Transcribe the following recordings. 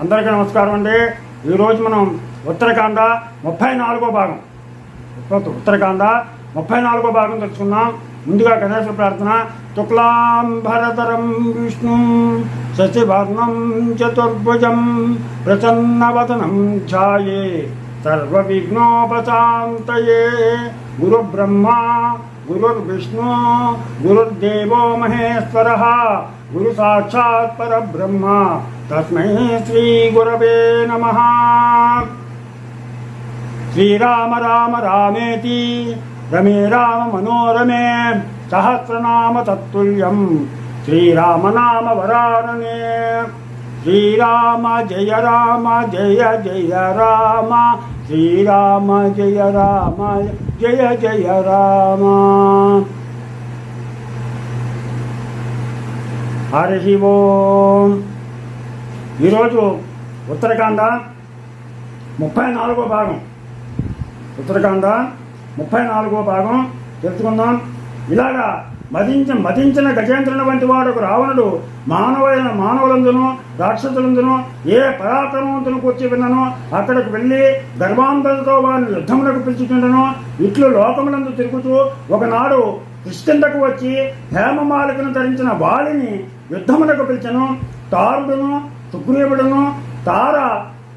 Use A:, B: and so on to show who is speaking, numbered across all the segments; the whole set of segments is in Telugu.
A: అందరికీ నమస్కారం అండి. ఈరోజు మనం ఉత్తరాఖండ ముప్పై నాలుగో భాగం. ఉత్త- ఉత్తరాఖండ ముప్పై నాలుగో భాగం తెలుసుకుందాం. ముందుగా గణేశ ప్రార్థన. శుక్లాంబరధరం విష్ణు శశివర్ణం చతుర్భుజం ప్రసన్నవదనం ఛాయే. సర్వవిఘ్నోపశాంతయే. గురు బ్రహ్మ గురుర్విష్ణు గురుర్దేవో మహేశ్వర గురు సాక్షాత్ పరబ్రహ్మ. तस्मै श्रीगुरवे नमः श्रीराम राम रामेति रमे राम मनोरमे सहस्रनाम तत्तुल्यं श्रीराम नाम वरानने श्रीराम जय राम जय जय राम श्रीराम जय राम जय जय राम हरिः ओम् ఈరోజు ఉత్తరాఖండ ముప్పై నాలుగో భాగం. ఉత్తరాఖండ ముప్పై నాలుగో భాగం తెలుసుకుందాం. ఇలాగా మదించ మదించిన గజేంద్రుని వంటి వాడు ఒక రావణుడు. మానవైన మానవులందును రాక్షసులందును ఏ పరాక్రమవంతును కూర్చి విన్నను అక్కడికి వెళ్ళి గర్భాంధలతో వారిని యుద్ధములకు పిలుచుచుండను. ఇట్లు లోకములందు తిరుగుతూ ఒకనాడు కృష్ణకు వచ్చి హేమమాలికను ధరించిన వాలిని యుద్ధములకు పిలిచను. తారుడును సుగ్రీవుడును తార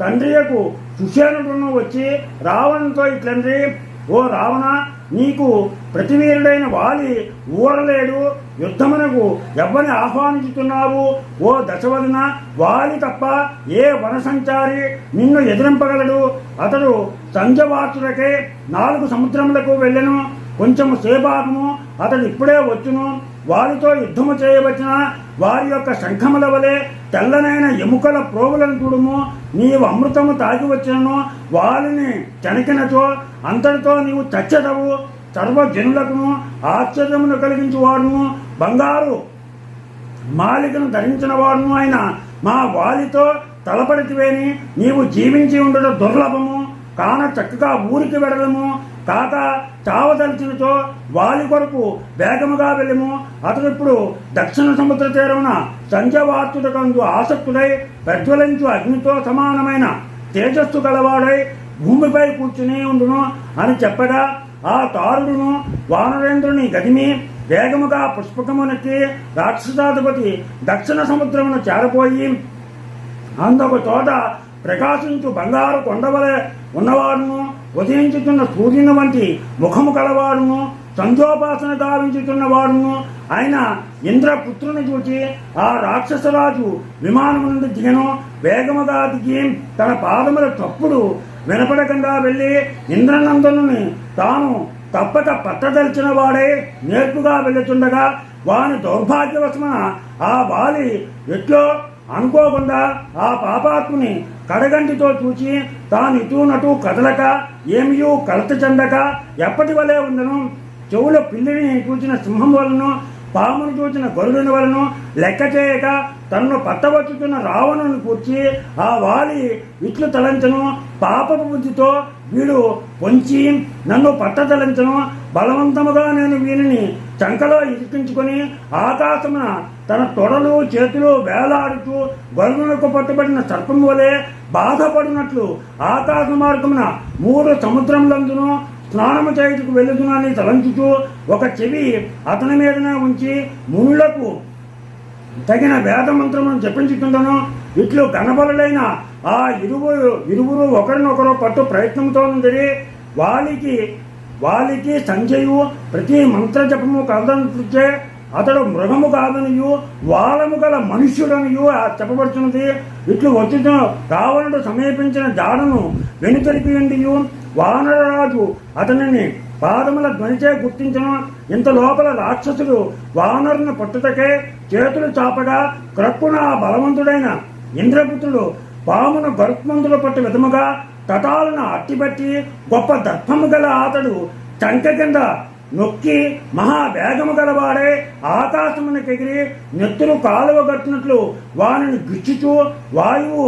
A: తండ్రియకు సుషేనుడును వచ్చి రావణుతో ఇట్లండ్రి ఓ రావణ నీకు ప్రతివీరుడైన వాలి ఊరలేడు. యుద్ధమునకు ఎవ్వని ఆహ్వానించుతున్నావు ఓ దశవదన వాలి తప్ప ఏ వనసంచారి నిన్ను ఎదిరింపగలడు? అతడు సంజవాసులకే నాలుగు సముద్రములకు వెళ్ళను. కొంచెము సేపాకము అతడు ఇప్పుడే వచ్చును. వారితో యుద్ధము చేయవచ్చిన? వారి యొక్క శంఖముల వలె తెల్లనైన ఎముకల ప్రోగులను చూడము. నీవు అమృతము తాగి వచ్చినను వారిని చనికినచో అంతటితో నీవు చచ్చదవు. సర్వజనులకును ఆశ్చర్యమును కలిగించు వాడును బంగారు మాలికను ధరించిన వాడును ఆయన మా వాలితో తలపడితివేని. నీవు జీవించి ఉండడం దుర్లభము. కాన చక్కగా ఊరికి వెళ్ళడము కాక చావదలిచినతో వాలి కొరకు వేగముగా వెళ్ళము. అతడు ఇప్పుడు దక్షిణ సముద్ర తీరమున సంజవార్తుడకందు ఆసక్తుడై ప్రజ్వలించు అగ్నితో సమానమైన తేజస్సు గలవాడై భూమిపై కూర్చుని ఉండును అని చెప్పగా ఆ తారుడును వానరేంద్రుని గదిమి వేగముగా పుష్పకమునకి రాక్షసాధిపతి దక్షిణ సముద్రమును చేరపోయి అందొక చోట ప్రకాశించు బంగారు కొండవలె ఉన్నవాడును ఉదయించుతున్న సూర్యుని వంటి ముఖము కలవాడును సంధ్యోపాసన గావించుతున్న వాడును ఆయన ఇంద్రపుత్రుని చూచి ఆ రాక్షసరాజు విమానం నుండి దిగను. వేగముగా దిగి తన పాదముల తప్పుడు వినపడకుండా వెళ్ళి ఇంద్రనందనుని తాను తప్పక పట్టదలిచిన వాడే నేర్పుగా వెళ్ళుతుండగా వాని దౌర్భాగ్యవశమున ఆ వాలి ఎట్లో అనుకోకుండా ఆ పాపాత్ముని కడగంటితో చూచి తాను ఇటు నటు కదలక ఏమియూ కలత చెందక ఎప్పటి వలే ఉండను? చెవుల పిల్లిని చూచిన సింహం వలన పామును చూచిన గరుడుని వలను లెక్క చేయక తనను పట్టవచ్చుతున్న రావణుని కూర్చి ఆ వాలి ఇట్లు తలంచను పాపపు బుద్ధితో వీడు పొంచి నన్ను పట్టతలంచను. బలవంతముగా నేను వీనిని చంకలో ఇరికించుకొని ఆకాశమున తన తొడలు చేతులు వేలాడుతూ గరుడునకు పట్టుబడిన సర్పం వలె బాధపడినట్లు ఆకాశ మార్గమున మూడు సముద్రములందును స్నానము చేయుటకు వెళ్ళుదునని తలంచుతూ ఒక చెవి అతని మీదనే ఉంచి మునులకు తగిన వేద మంత్రమును జపించుతుండను ఇట్లు కనబడలైన ఆ ఇరువురు ఇరువురు ఒకరినొకరు పట్టు ప్రయత్నంతో ఉందిరి వాలికి వాలికి సంజయు ప్రతి మంత్ర జపము కలదనుచే అతడు మృగము కాదనియు వాలము గల మనుష్యుడనియు చెప్పబడుతున్నది ఇట్లు వచ్చుట రావణుడు సమీపించిన జాడను వెనుతరిపియండియు. వానరరాజు అతనిని పాదముల ధ్వనిచే గుర్తించను ఇంత లోపల రాక్షసుడు వానరుని పట్టుటకే చేతులు చాపగా క్రక్కున ఆ బలవంతుడైన ఇంద్రపుత్రుడు పామును గరుత్మంతులు పట్టు విధముగా తటాలను అట్టిబట్టి గొప్ప దర్పము గల అతడు చంక కింద నొక్కి మహావేగము గలవాడే ఆకాశమునకు ఎగిరి నెత్తులు కాలువ కట్టినట్లు వానిని గిచ్చుచూ వాయువు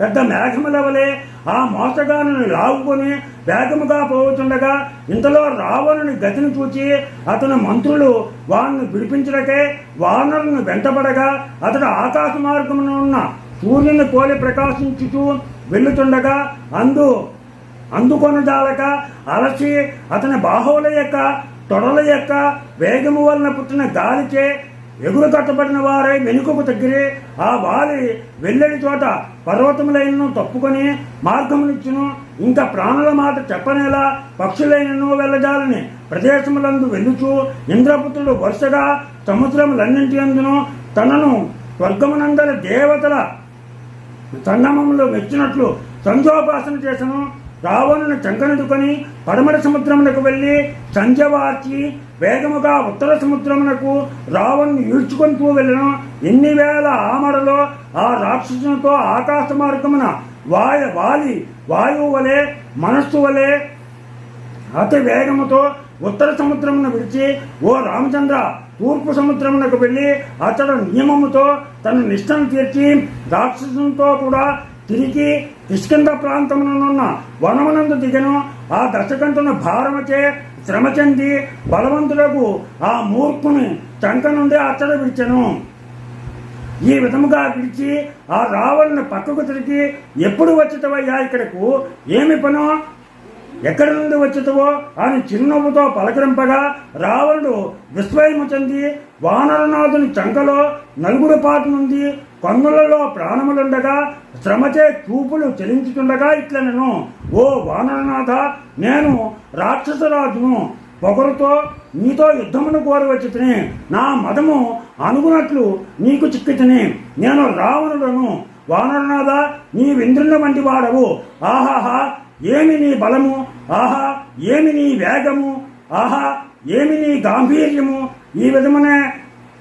A: పెద్ద మేఘముల వలె ఆ మోసగాను లాగుకొని వేగముగా పోతుండగా ఇంతలో రావణుని గతిని చూచి అతని మంత్రులు వారిని విడిపించడకే వానరులను వెంటబడగా అతడు ఆకాశ మార్గమున ఉన్న సూర్యుని పోలి ప్రకాశించుతూ వెళ్ళుతుండగా అందు అందుకొనజాలక అలసి అతని బాహువుల యొక్క తొడల యొక్క వేగము వలన పుట్టిన గాలిచే ఎగురు కట్టబడిన వారై వెనుకకు తగ్గిరి ఆ వాలి వెళ్ళని చోట పర్వతములైనను తప్పుకొని మార్గమునిచ్చును. ఇంకా ప్రాణుల మాట చెప్పనేలా పక్షులైనను వెళ్ళజాలని ప్రదేశములందు వెళ్ళుచు ఇంద్రపుత్రుడు వరుసగా సముద్రములన్నింటి అందును తనను స్వర్గమునందరి దేవతల సంగమంలో మెచ్చినట్లు సంధ్యోపాసన చేసను. రావణుని చంకనెదుకొని పడమర సముద్రమునకు వెళ్ళి సంధ్యవార్చి వేగముగా ఉత్తర సముద్రమునకు రావణ్ణి ఈడ్చుకొని వెళ్ళను. ఎన్ని వేల ఆమడలో ఆ రాక్షసునితో ఆకాశ మార్గమున వాయ వాలి వాయువు వలె మనస్సు వలె అతి వేగముతో ఉత్తర సముద్రమును విడిచి ఓ రామచంద్ర తూర్పు సముద్రమునకు వెళ్ళి అతడు నియమముతో తన నిష్టను తీర్చి రాక్షసునితో కూడా తిరిగి కిష్కింద ప్రాంతమునున్న వనమునందు దిగను. ఆ దశకంటున భారమచే శ్రమ చెంది బలవంతులకు ఆ మూర్ఖుని చంక నుండి అతడు విడిచెను. ఈ విధముగా పిలిచి ఆ రావణను పక్కకు తిరిగి ఎప్పుడు వచ్చేటవయ్యా ఇక్కడకు? ఏమి పను? ఎక్కడి నుండి వచ్చేటవో అని చిరునవ్వుతో పలకరింపగా రావణుడు విస్మయము చెంది వానరనాథుని చంకలో నలుగురు పాటు నుండి కన్నులలో ప్రాణములుండగా శ్రమచే చూపులు చెలించుతుండగా ఇట్లనను. ఓ వానరనాథ నేను రాక్షసరాజును పొగరుతో నీతో యుద్ధమును కోరవచ్చుతని. నా మదము అనుగునట్లు నీకు చిక్కితిని. నేను రావణుడను. వానరనాథ నీ వింద్రుని వంటి వాడవు. ఆహాహా ఏమి నీ బలము? ఆహా ఏమి నీ వేగము? ఆహా ఏమి నీ గాంభీర్యము? ఈ విధమునే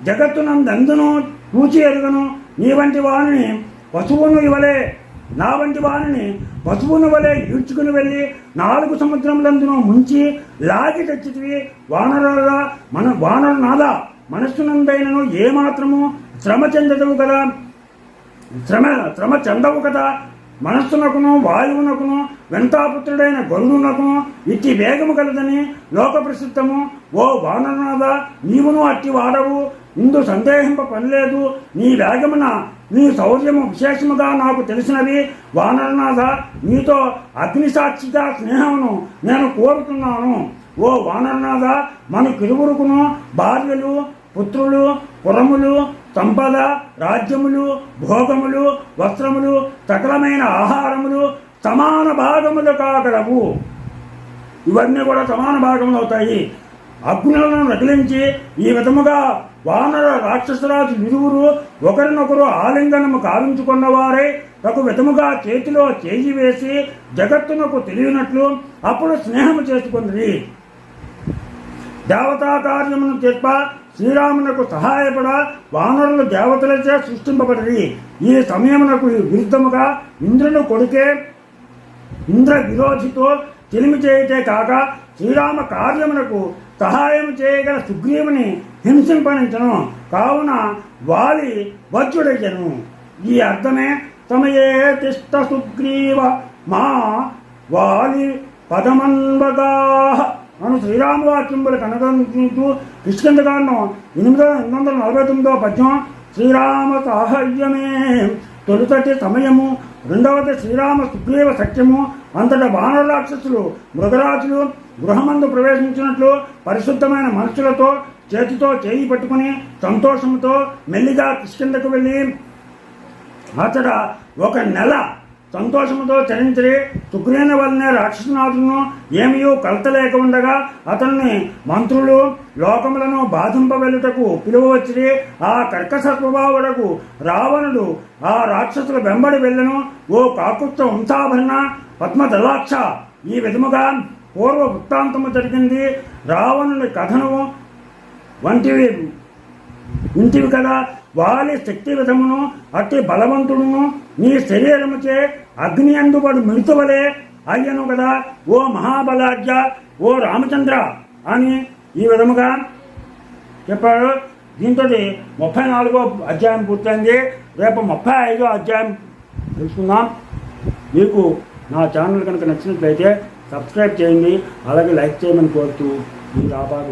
A: జగత్తునందందును చూచి ఎరుగను నీ వంటి వాణిని పశువును ఇవలే నా వంటి వారిని పశువును వలె ఈడ్చుకుని వెళ్ళి నాలుగు సముద్రములందును ముంచి లాగి తెచ్చితివి. వానరుల మన వానరు నాదా మనస్సునందైనను ఏమాత్రము శ్రమ చెందదవు కదా? శ్రమ శ్రమ చెందవు కదా? మనస్సునకును వాయువునకును వెంటాపుత్రుడైన గరుడునకును ఇట్టి వేగము కలదని లోక ప్రసిద్ధము ఓ వానరనాథ నీవును అట్టి వాడవు. ఇందు సందేహింప పనిలేదు. నీ వేగమున నీ శౌర్యము విశేషముగా నాకు తెలిసినవి వానరనాథ నీతో అగ్నిసాక్షిగా స్నేహమును నేను కోరుతున్నాను. ఓ వానరనాథ మన కిరువురుకును భార్యలు పుత్రులు పురములు సంపద రాజ్యములు భోగములు వస్త్రములు సకలమైన ఆహారములు సమాన భాగములు కాగలవు ఇవన్నీ కూడా సమాన భాగములు అవుతాయి అగ్నులను రగిలించి ఈ విధముగా వానర రాక్షసరాజు ఇరువురు ఒకరినొకరు ఆలింగనము కావించుకున్న వారే ఒక విధముగా చేతిలో చేయి వేసి జగత్తునకు తెలియనట్లు అప్పుడు స్నేహము చేసుకుంది దేవతా కార్యమును చెప్ప శ్రీరామునకు సహాయపడ వానరులు దేవతలచే సృష్టింపబడి ఈ సమయమునకు విరుద్ధముగా ఇంద్రుని కొడుకే ఇంద్ర విరోధితో తెలిమి చేయటే కాక శ్రీరామ కార్యమునకు సహాయం చేయగల సుగ్రీవుని హింసింపనించను. కావున వాలి వజ్రుడయ్యను. ఈ అర్థమే సమయే తిష్ట సుగ్రీవ. మా వాలి పదమన్వగా అను శ్రీరామవాక్యంబులు కనగంటూ కిష్కిందకాండం ఎనిమిది ఎనిమిది వందల నలభై తొమ్మిదో పద్యం శ్రీరామ సాహయ్యమే తొలుతటి సమయము రెండవది శ్రీరామ సుగ్రీవ సత్యము అంతటా వానర రాక్షసులు మృగరాజులు గృహమందు ప్రవేశించినట్లు పరిశుద్ధమైన మనుషులతో చేతితో చేయి పట్టుకుని సంతోషంతో మెల్లిగా కిష్కిందకు వెళ్ళి అతడ ఒక నెల సంతోషముతో చరించి సుగ్రీన వలనే రాక్షసనాథులను ఏమియూ కలత లేక ఉండగా అతన్ని మంత్రులు లోకములను బాధింపవెలుటకు పిలువచ్చి ఆ కర్కశత్వభావులకు రావణుడు ఆ రాక్షసుల వెంబడి వెళ్ళను. ఓ కాకుత్త వంశాభరణ పద్మదలాక్ష. ఈ విధముగా పూర్వ వృత్తాంతము జరిగింది. రావణుని కథను వంటివి ఇంటివి కదా. వాలి శక్తి విధమును అట్టి బలవంతుడును నీ శరీరముచే అగ్ని అందుబడు మృతువలే అయ్యను కదా ఓ మహాబలాజ్య ఓ రామచంద్ర అని ఈ విధముగా చెప్పాడు. దీంతో ముప్పై నాలుగో అధ్యాయం పూర్తయింది. రేపు ముప్పై ఐదో అధ్యాయం తెలుసుకుందాం. మీకు నా ఛానల్ కనుక నచ్చినట్లయితే సబ్స్క్రైబ్ చేయండి. అలాగే లైక్ చేయమని కోరుతూ మీరు లాభాలు